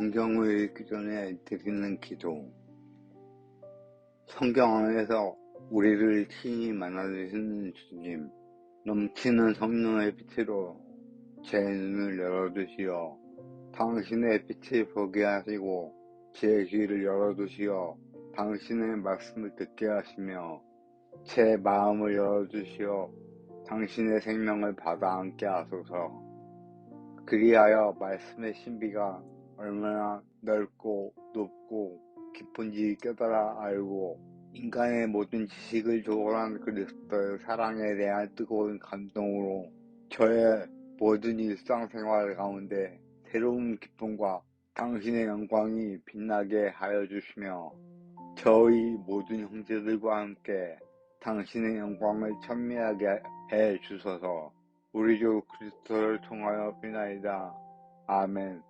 성경을 읽기 전에 드리는 기도. 성경 안에서 우리를 친히 만나주시는 주님, 넘치는 성령의 빛으로 제 눈을 열어두시어 당신의 빛을 보게 하시고 제 귀를 열어두시어 당신의 말씀을 듣게 하시며 제 마음을 열어주시어 당신의 생명을 받아 안게 하소서. 그리하여 말씀의 신비가 얼마나 넓고 높고 깊은지 깨달아 알고 인간의 모든 지식을 초월한 그리스도의 사랑에 대한 뜨거운 감동으로 저의 모든 일상생활 가운데 새로운 기쁨과 당신의 영광이 빛나게 하여 주시며 저희 모든 형제들과 함께 당신의 영광을 찬미하게 해 주소서 우리 주 그리스도를 통하여 비나이다. 아멘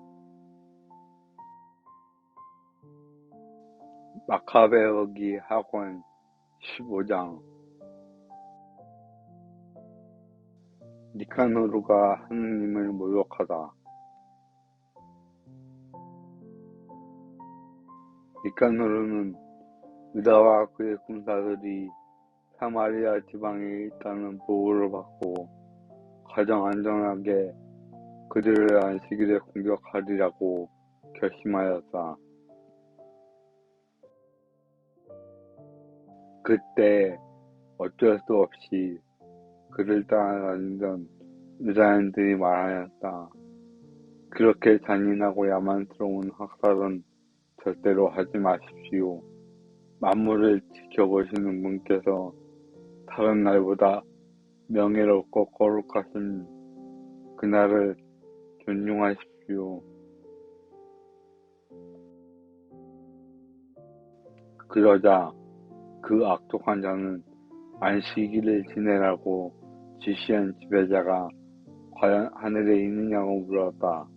마카베어기 학원 15장 니카노루가 하느님을 모욕하다. 니카노루는 유다와 그의 군사들이 사마리아 지방에 있다는 보고를 받고 가장 안전하게 그들을 안식일에 공격하리라고 결심하였다. 그때 어쩔 수 없이 그를 따라다니던 유다인들이 말하였다. 그렇게 잔인하고 야만스러운 학살은 절대로 하지 마십시오. 만물을 지켜보시는 분께서 다른 날보다 명예롭고 거룩하신 그날을 존중하십시오. 그러자 그 악독한 자는 안식일을 지내라고 지시한 지배자가 과연 하늘에 있느냐고 물었다.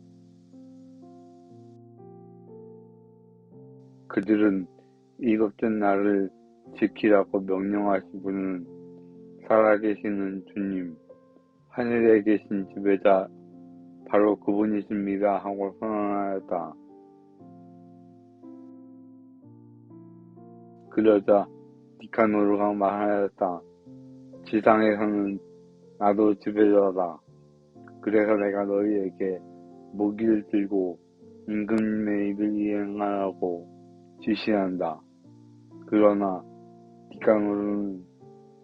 그들은 일곱째 날을 지키라고 명령하신 분은 살아계시는 주님, 하늘에 계신 지배자, 바로 그분이십니다 하고 선언하였다. 그러자 니카노르가 말하였다. 지상에서는 나도 지배자다. 그래서 내가 너희에게 무기를 들고 임금님의 일을 이행하라고 지시한다. 그러나 니카노르는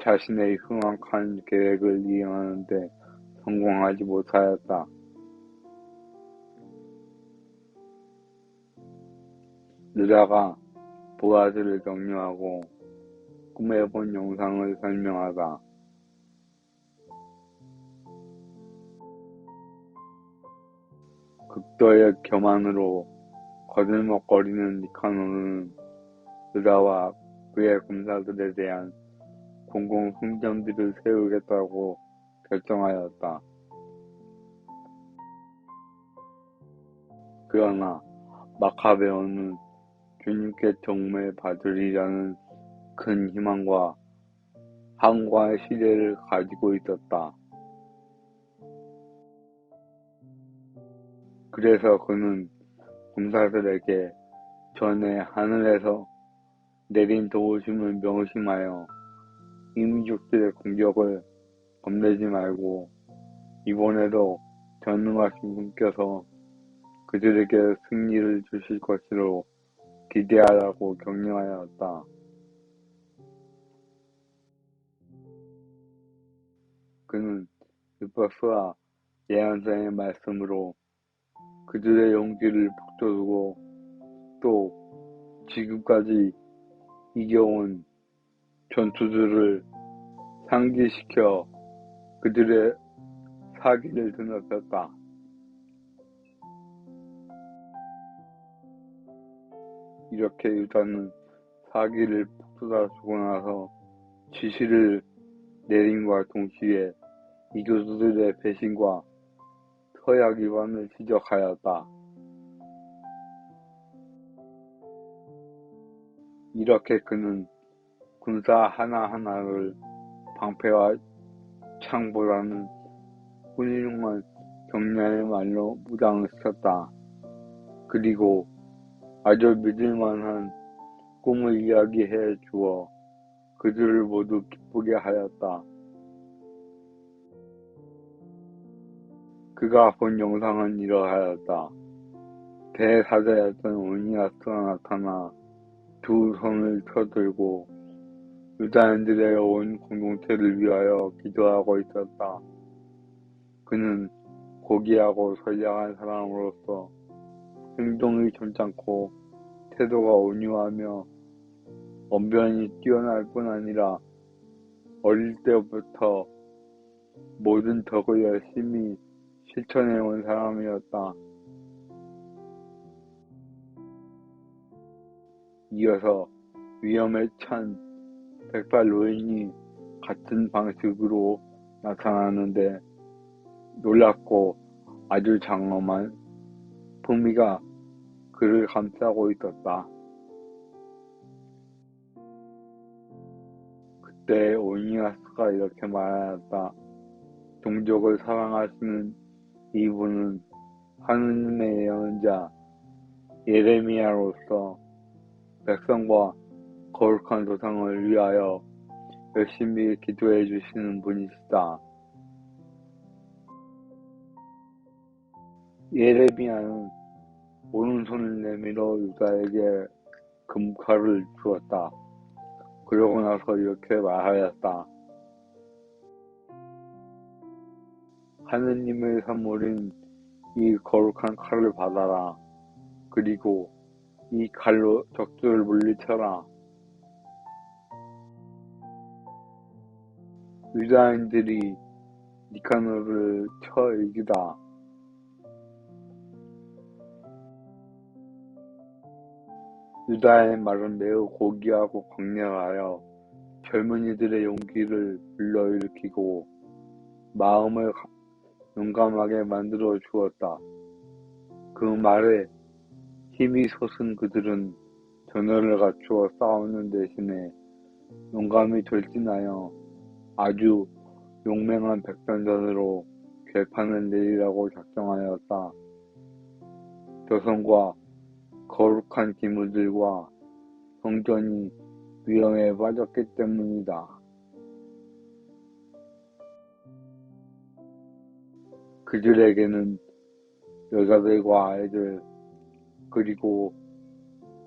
자신의 흉악한 계획을 이행하는데 성공하지 못하였다. 느라가 보아즈를 격려하고 꿈에 본 영상을 설명하다. 극도의 교만으로 거들먹거리는 니카노는 느라와 그의 군사들에 대한 공공 성전들을 세우겠다고 결정하였다. 그러나 마카베오는 주님께 정말 받으리라는 큰 희망과 한과의 시대를 가지고 있었다. 그래서 그는 군사들에게 전에 하늘에서 내린 도우심을 명심하여 이민족들의 공격을 겁내지 말고 이번에도 전능하신 분께서 그들에게 승리를 주실 것으로 기대하라고 격려하였다. 그는 율법서와 예언자의 말씀으로 그들의 용기를 북돋우고 또 지금까지 이겨온 전투들을 상기시켜 그들의 사기를 드높였다. 이렇게 유다는 사기를 북돋아주고 나서 지시를 내림과 동시에 이 교수들의 배신과 서약 위반을 지적하였다. 이렇게 그는 군사 하나하나를 방패와 창보라는 훌륭한 경량의 말로 무장을 시켰다. 그리고 아주 믿을만한 꿈을 이야기해 주어 그들을 모두 기쁘게 하였다. 그가 본 영상은 이러하였다. 대사자였던 오니아스가 나타나 두 손을 쳐들고 유다인들의 온 공동체를 위하여 기도하고 있었다. 그는 고귀하고 선량한 사람으로서 행동이 점잖고 태도가 온유하며 언변이 뛰어날 뿐 아니라 어릴 때부터 모든 덕을 열심히 실천해 온 사람이었다. 이어서 위험에 찬 백발 노인이 같은 방식으로 나타나는데 놀랍고 아주 장엄한 풍미가 그를 감싸고 있었다. 그때 오니아스가 이렇게 말하였다. 종족을 사랑하시는 이분은 하느님의 예언자 예레미야로서 백성과 거룩한 조상을 위하여 열심히 기도해 주시는 분이시다. 예레미야는 오른손을 내밀어 유다에게 금칼을 주었다. 그러고 나서 이렇게 말하였다. 하느님의 선물인 이 거룩한 칼을 받아라. 그리고 이 칼로 적들을 물리쳐라. 유다인들이 니카노를 쳐 이기다. 유다의 말은 매우 고귀하고 강렬하여 젊은이들의 용기를 불러일으키고 마음을 용감하게 만들어 주었다. 그 말에 힘이 솟은 그들은 전열을 갖추어 싸우는 대신에 용감히 돌진하여 아주 용맹한 백전전으로 결판을 내리라고 작정하였다. 조선과 거룩한 기물들과 성전이 위험에 빠졌기 때문이다. 그들에게는 여자들과 아이들 그리고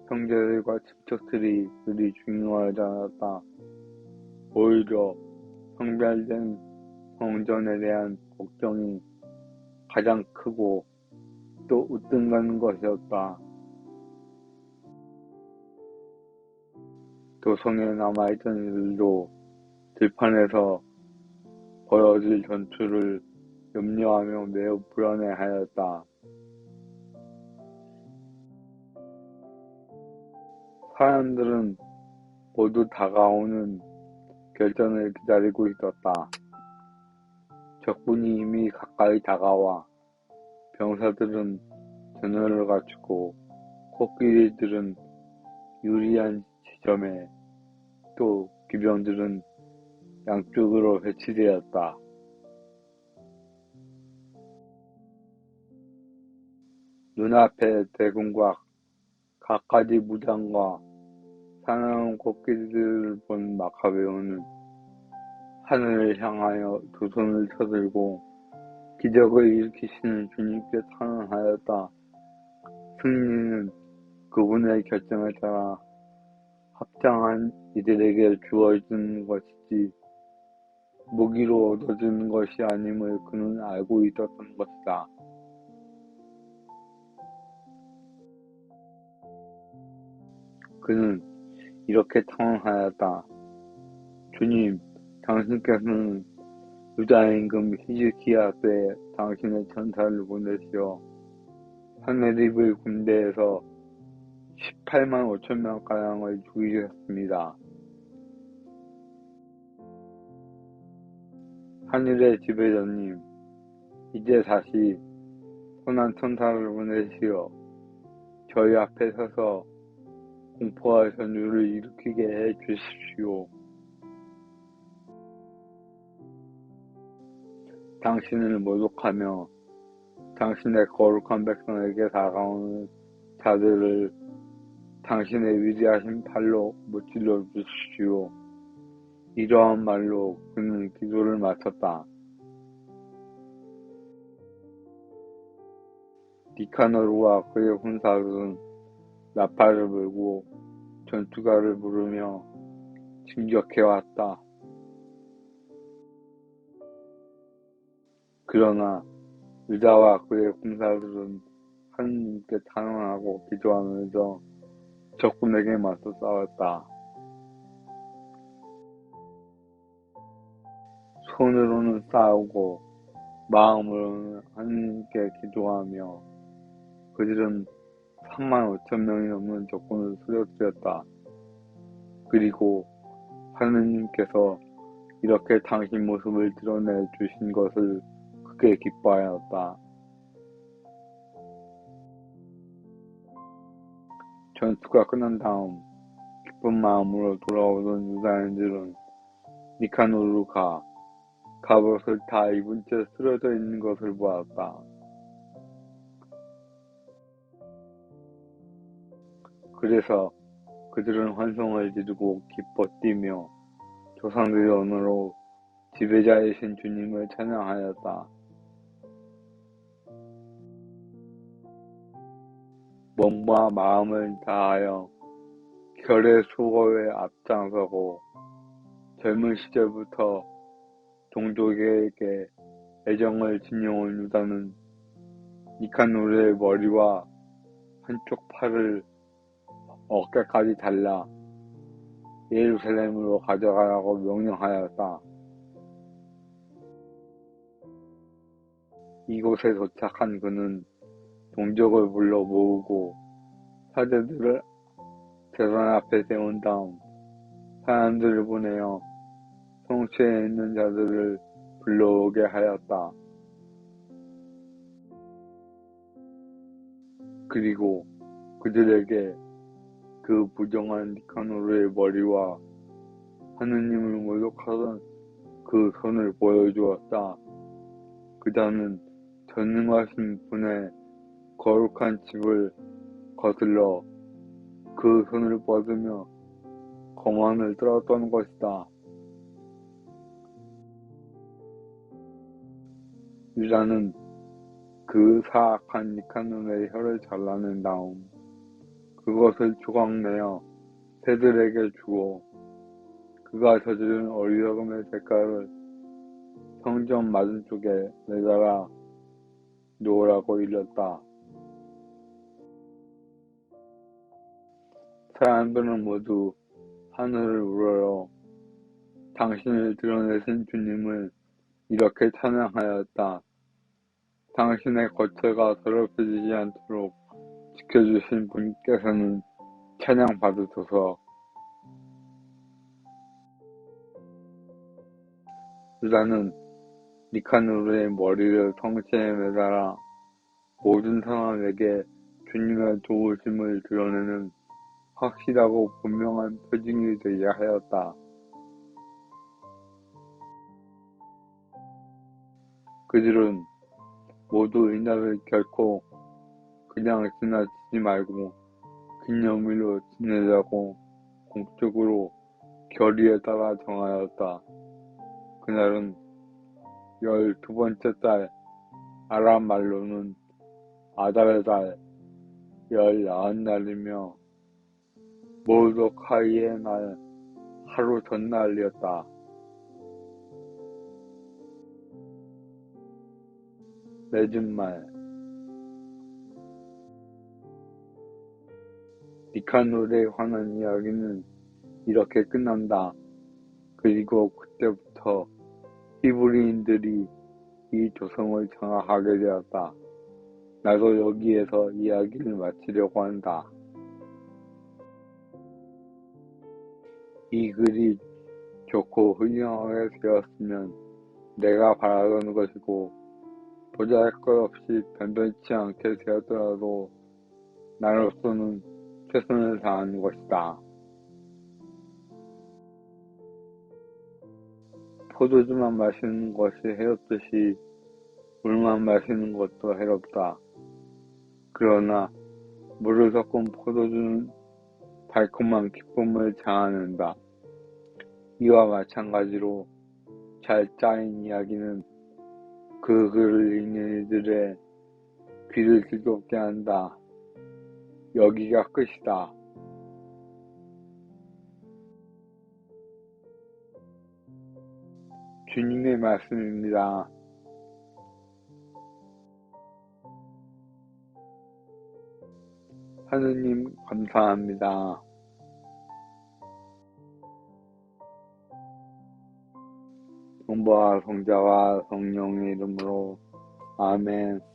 형제들과 친척들이 그리 중요하지 않았다. 오히려 성별된 성전에 대한 걱정이 가장 크고 또 우등가는 것이었다. 도성에 남아있던 이들도 들판에서 벌어질 전투를 염려하며 매우 불안해하였다. 사람들은 모두 다가오는 결전을 기다리고 있었다. 적군이 이미 가까이 다가와 병사들은 전열을 갖추고 코끼리들은 유리한 지점에 또 기병들은 양쪽으로 배치되었다. 눈앞에 대군과 갖가지 무장과 사나운 코끼리들을 본 마카베오는 하늘을 향하여 두 손을 쳐들고 기적을 일으키시는 주님께 찬양하였다. 승리는 그분의 결정에 따라 합장한 이들에게 주어지는 것이지 무기로 얻어지는 것이 아님을 그는 알고 있었던 것이다. 그는 이렇게 청하였다. 주님, 당신께서는 유다 임금 히즈키야 때 당신의 천사를 보내시어 하네립의 군대에서 18만 5천 명 가량을 죽이셨습니다. 하늘의 지배자님, 이제 다시 선한 천사를 보내시어 저희 앞에 서서 공포와 전율을 일으키게 해 주십시오. 당신을 모독하며 당신의 거룩한 백성에게 다가오는 자들을 당신의 위대하신 팔로 무찔러 주십시오. 이러한 말로 그는 기도를 마쳤다. 니카노르와 그의 군사들은 나팔을 불고 전투가를 부르며 진격해왔다. 그러나 유다와 그의 군사들은 하나님께 찬양하고 기도하면서 적군에게 맞서 싸웠다. 손으로는 싸우고 마음으로는 하나님께 기도하며 그들은 3만 5천 명이 넘는 적군을 쓰러뜨렸다. 그리고 하느님께서 이렇게 당신 모습을 드러내 주신 것을 크게 기뻐하였다. 전투가 끝난 다음 기쁜 마음으로 돌아오던 유다인들은 니카노르가 갑옷을 다 입은 채 쓰러져 있는 것을 보았다. 그래서 그들은 환성을 지르고 기뻐 뛰며 조상들의 언어로 지배자이신 주님을 찬양하였다. 몸과 마음을 다하여 결의 수고에 앞장서고 젊은 시절부터 동족에게 애정을 지녀온 유다는 니카노르의 머리와 한쪽 팔을 어깨까지 잘라 예루살렘으로 가져가라고 명령하였다. 이곳에 도착한 그는 동족을 불러 모으고 사제들을 재단 앞에 세운 다음 사람들을 보내어 성취에 있는 자들을 불러오게 하였다. 그리고 그들에게 그 부정한 니카노르의 머리와 하느님을 모독하던 그 손을 보여주었다. 그자는 전능하신 분의 거룩한 집을 거슬러 그 손을 뻗으며 거만을 떨었던 것이다. 유다는 그 사악한 니카논의 혀를 잘라낸 다음 그것을 조각내어 새들에게 주고 그가 저지른 어리석음의 색깔을 성전 맞은 쪽에 매달아 놓으라고 일렀다. 사람들은 모두 하늘을 우러러 당신을 드러내신 주님을 이렇게 찬양하였다. 당신의 거처가 더럽혀지지 않도록 지켜주신 분께서는 찬양 받으소서. 유다는 니카누르의 머리를 성체에 매달아 모든 사람에게 주님의 도우심을 드러내는 확실하고 분명한 표징이 되게 하였다. 그들은 모두 이날을 결코 그냥 지나치지 말고 기념일로 지내자고 공적으로 결의에 따라 정하였다. 그날은 열두 번째 달 아람 말로는 아달의 달 열나흔 날이며 모도카이의 날 하루 전날이었다. 맺은 말 니카노르에 관한 이야기는 이렇게 끝난다. 그리고 그때부터 히브리인들이 이 조성을 장악하게 되었다. 나도 여기에서 이야기를 마치려고 한다. 이 글이 좋고 훌륭하게 되었으면 내가 바라던 것이고 보잘 것 없이 변변치 않게 되었더라도 나로서는 최선을 다하는 것이다. 포도주만 마시는 것이 해롭듯이 물만 마시는 것도 해롭다. 그러나 물을 섞은 포도주는 달콤한 기쁨을 자아낸다. 이와 마찬가지로 잘 짜인 이야기는 그 글을 읽는 이들의 귀를 즐겁게 한다. 여기가 끝이다. 주님의 말씀입니다. 하느님 감사합니다. 성부와 성자와 성령의 이름으로 아멘.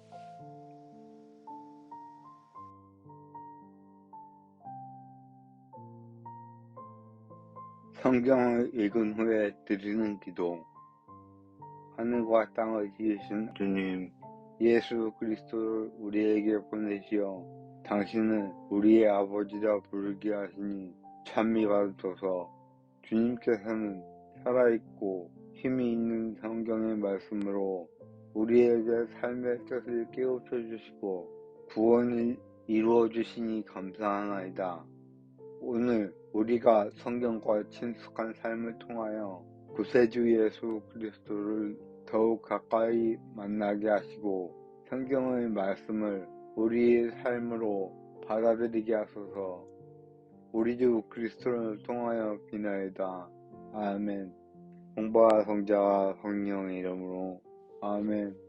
성경을 읽은 후에 드리는 기도. 하늘과 땅을 지으신 주님, 예수 그리스도를 우리에게 보내시어 당신을 우리의 아버지라 부르게 하시니 찬미 받으소서 주님께서는 살아있고 힘이 있는 성경의 말씀으로 우리에게 삶의 뜻을 깨우쳐 주시고 구원을 이루어 주시니 감사하나이다. 오늘 우리가 성경과 친숙한 삶을 통하여 구세주 예수 그리스도를 더욱 가까이 만나게 하시고 성경의 말씀을 우리의 삶으로 받아들이게 하소서 우리 주 그리스도를 통하여 비나이다. 아멘. 공부와 성자와 성령의 이름으로 아멘.